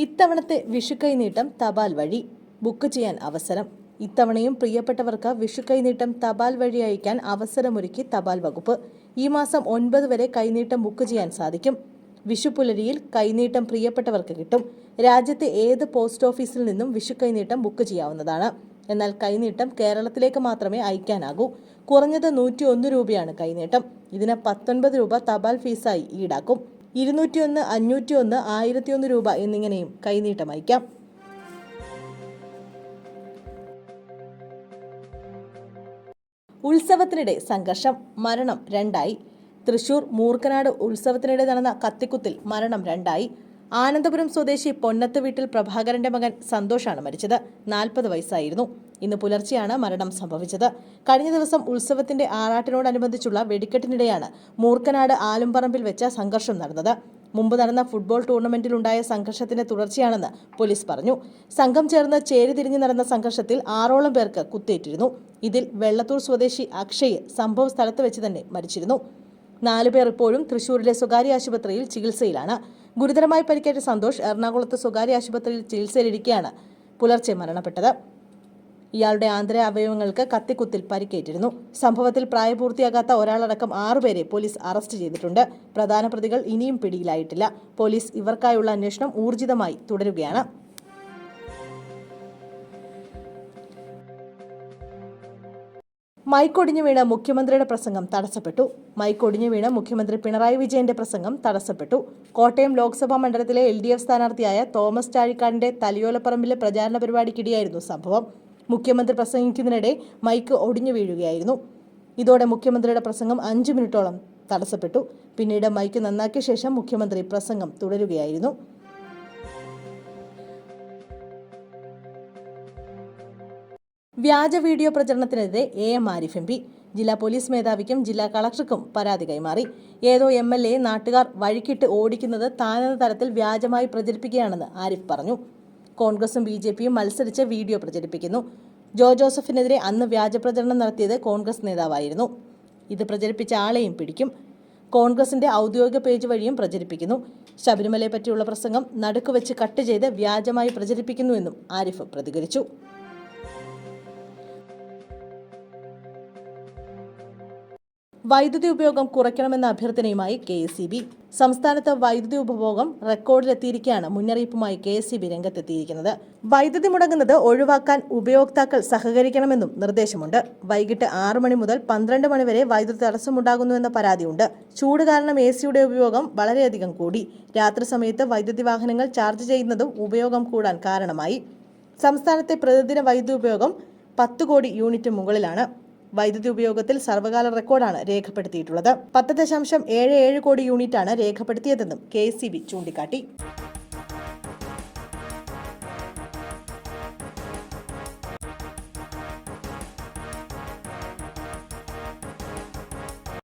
ഇത്തവണത്തെ വിഷുക്കൈനീട്ടം തപാൽ വഴി. ബുക്ക് ചെയ്യാൻ അവസരം. ഇത്തവണയും പ്രിയപ്പെട്ടവർക്ക് വിഷുക്കൈനീട്ടം തപാൽ വഴി അയക്കാൻ അവസരമൊരുക്കി തപാൽ വകുപ്പ്. ഈ മാസം ഒൻപത് വരെ കൈനീട്ടം ബുക്ക് ചെയ്യാൻ സാധിക്കും. വിഷുപുലരിയിൽ കൈനീട്ടം പ്രിയപ്പെട്ടവർക്ക് കിട്ടും. രാജ്യത്തെ ഏത് പോസ്റ്റ് ഓഫീസിൽ നിന്നും വിഷുക്കൈനീട്ടം ബുക്ക് ചെയ്യാവുന്നതാണ്. എന്നാൽ കൈനീട്ടം കേരളത്തിലേക്ക് മാത്രമേ അയക്കാനാകൂ. കുറഞ്ഞത് നൂറ്റി ഒന്ന് രൂപയാണ് കൈനീട്ടം. ഇതിന് പത്തൊൻപത് രൂപ തപാൽ ഫീസായി ഈടാക്കും. ഇരുന്നൂറ്റിയൊന്ന് അഞ്ഞൂറ്റിയൊന്ന് ആയിരത്തിയൊന്ന് രൂപ എന്നിങ്ങനെയും കൈനീട്ടം അയക്കാം. ഉത്സവത്തിനിടെ സംഘർഷം. മരണം രണ്ടായി. തൃശൂർ മൂർക്കനാട് ഉത്സവത്തിനിടെ നടന്ന കത്തിക്കുത്തിൽ മരണം രണ്ടായി. ആനന്ദപുരം സ്വദേശി പൊന്നത്ത് വീട്ടിൽ പ്രഭാകരന്റെ മകൻ സന്തോഷാണ് മരിച്ചത്. നാൽപ്പത് വയസ്സായിരുന്നു. ഇന്ന് പുലർച്ചെയാണ് മരണം സംഭവിച്ചത്. കഴിഞ്ഞ ദിവസം ഉത്സവത്തിന്റെ ആറാട്ടിനോടനുബന്ധിച്ചുള്ള വെടിക്കെട്ടിനിടെയാണ് മൂർക്കനാട് ആലുംപറമ്പിൽ വെച്ച സംഘർഷം നടന്നത്. മുമ്പ് നടന്ന ഫുട്ബോൾ ടൂർണമെന്റിലുണ്ടായ സംഘർഷത്തിന്റെ തുടർച്ചയാണെന്ന് പോലീസ് പറഞ്ഞു. സംഘം ചേർന്ന് ചേരി തിരിഞ്ഞു നടന്ന സംഘർഷത്തിൽ ആറോളം പേർക്ക് കുത്തേറ്റിരുന്നു. ഇതിൽ വെള്ളത്തൂർ സ്വദേശി അക്ഷയ് സംഭവ സ്ഥലത്ത് വെച്ച് തന്നെ മരിച്ചിരുന്നു. നാലുപേർ ഇപ്പോഴും തൃശൂരിലെ സ്വകാര്യ ആശുപത്രിയിൽ ചികിത്സയിലാണ്. ഗുരുതരമായി പരിക്കേറ്റ സന്തോഷ് എറണാകുളത്ത് സ്വകാര്യ ആശുപത്രിയിൽ ചികിത്സയിലിരിക്കെയാണ് പുലർച്ചെ മരണപ്പെട്ടത്. ഇയാളുടെ ആന്തര അവയവങ്ങൾക്ക് കത്തിക്കുത്തിൽ പരിക്കേറ്റിരുന്നു. സംഭവത്തിൽ പ്രായപൂർത്തിയാകാത്ത ഒരാളടക്കം ആറുപേരെ പോലീസ് അറസ്റ്റ് ചെയ്തിട്ടുണ്ട്. പ്രധാന പ്രതികൾ ഇനിയും പിടിയിലായിട്ടില്ല. പോലീസ് ഇവർക്കായുള്ള അന്വേഷണം ഊർജിതമായി തുടരുകയാണ്. മൈക്കൊടിഞ്ഞു വീണ മുഖ്യമന്ത്രിയുടെ പ്രസംഗം തടസ്സപ്പെട്ടു. മൈക്കൊടിഞ്ഞു വീണ മുഖ്യമന്ത്രി പിണറായി വിജയന്റെ പ്രസംഗം തടസ്സപ്പെട്ടു. കോട്ടയം ലോക്സഭാ മണ്ഡലത്തിലെ എൽ ഡി എഫ് സ്ഥാനാർത്ഥിയായ തോമസ് ചാഴിക്കാടിന്റെ തലയോലപ്പറമ്പിലെ പ്രചാരണ പരിപാടിക്കിടെയായിരുന്നു സംഭവം. മുഖ്യമന്ത്രി പ്രസംഗിക്കുന്നതിനിടെ മൈക്ക് ഒടിഞ്ഞു വീഴുകയായിരുന്നു. ഇതോടെ മുഖ്യമന്ത്രിയുടെ പ്രസംഗം അഞ്ചു മിനിറ്റോളം തടസ്സപ്പെട്ടു. പിന്നീട് മൈക്ക് നന്നാക്കിയ ശേഷം മുഖ്യമന്ത്രി പ്രസംഗം തുടരുകയായിരുന്നു. വ്യാജ video പ്രചരണത്തിനെതിരെ A M Arif M P ജില്ലാ പോലീസ് മേധാവിക്കും ജില്ലാ കളക്ടർക്കും പരാതി കൈമാറി. ഏതോ എം എൽ എ നാട്ടുകാർ വഴിക്കിട്ട് ഓടിക്കുന്നത് താനെന്ന തരത്തിൽ വ്യാജമായി പ്രചരിപ്പിക്കുകയാണെന്ന് ആരിഫ് പറഞ്ഞു. കോൺഗ്രസും ബി ജെ പിയും മത്സരിച്ച് വീഡിയോ പ്രചരിപ്പിക്കുന്നു. ജോ ജോസഫിനെതിരെ അന്ന് വ്യാജ പ്രചരണം നടത്തിയത് കോൺഗ്രസ് നേതാവായിരുന്നു. ഇത് പ്രചരിപ്പിച്ച ആളെയും പിടിക്കും. കോൺഗ്രസിന്റെ ഔദ്യോഗിക പേജ് വഴിയും പ്രചരിപ്പിക്കുന്നു. ശബരിമലയെ പറ്റിയുള്ള പ്രസംഗം നടുക്കുവെച്ച് കട്ട് ചെയ്ത് വ്യാജമായി പ്രചരിപ്പിക്കുന്നുവെന്നും ആരിഫ് പ്രതികരിച്ചു. വൈദ്യുതി ഉപയോഗം കുറയ്ക്കണമെന്ന അഭ്യർത്ഥനയുമായി കെ എസ് ബി. സംസ്ഥാനത്ത് വൈദ്യുതി ഉപഭോഗം റെക്കോർഡിലെത്തിയിരിക്കെയാണ് മുന്നറിയിപ്പുമായി കെ എസ് ബി രംഗത്തെത്തിയിരിക്കുന്നത്. വൈദ്യുതി മുടങ്ങുന്നത് ഒഴിവാക്കാൻ ഉപയോക്താക്കൾ സഹകരിക്കണമെന്നും നിർദ്ദേശമുണ്ട്. വൈകിട്ട് ആറ് മണി മുതൽ പന്ത്രണ്ട് മണി വരെ വൈദ്യുതി തടസ്സമുണ്ടാകുന്നുവെന്ന പരാതിയുണ്ട്. ചൂട് കാരണം എ സിയുടെ ഉപയോഗം വളരെയധികം കൂടി. രാത്രി സമയത്ത് വൈദ്യുതി വാഹനങ്ങൾ ചാർജ് ചെയ്യുന്നതും ഉപയോഗം കൂടാൻ കാരണമായി. സംസ്ഥാനത്തെ പ്രതിദിന വൈദ്യുതി ഉപയോഗം പത്ത് കോടി യൂണിറ്റ് മുകളിലാണ്. വൈദ്യുതി ഉപയോഗത്തിൽ സർവകാല റെക്കോർഡാണ് രേഖപ്പെടുത്തിയിട്ടുള്ളത്. പത്ത് ദശാംശം ഏഴ് ഏഴ് കോടി യൂണിറ്റാണ് രേഖപ്പെടുത്തിയതെന്നും കെ ചൂണ്ടിക്കാട്ടി.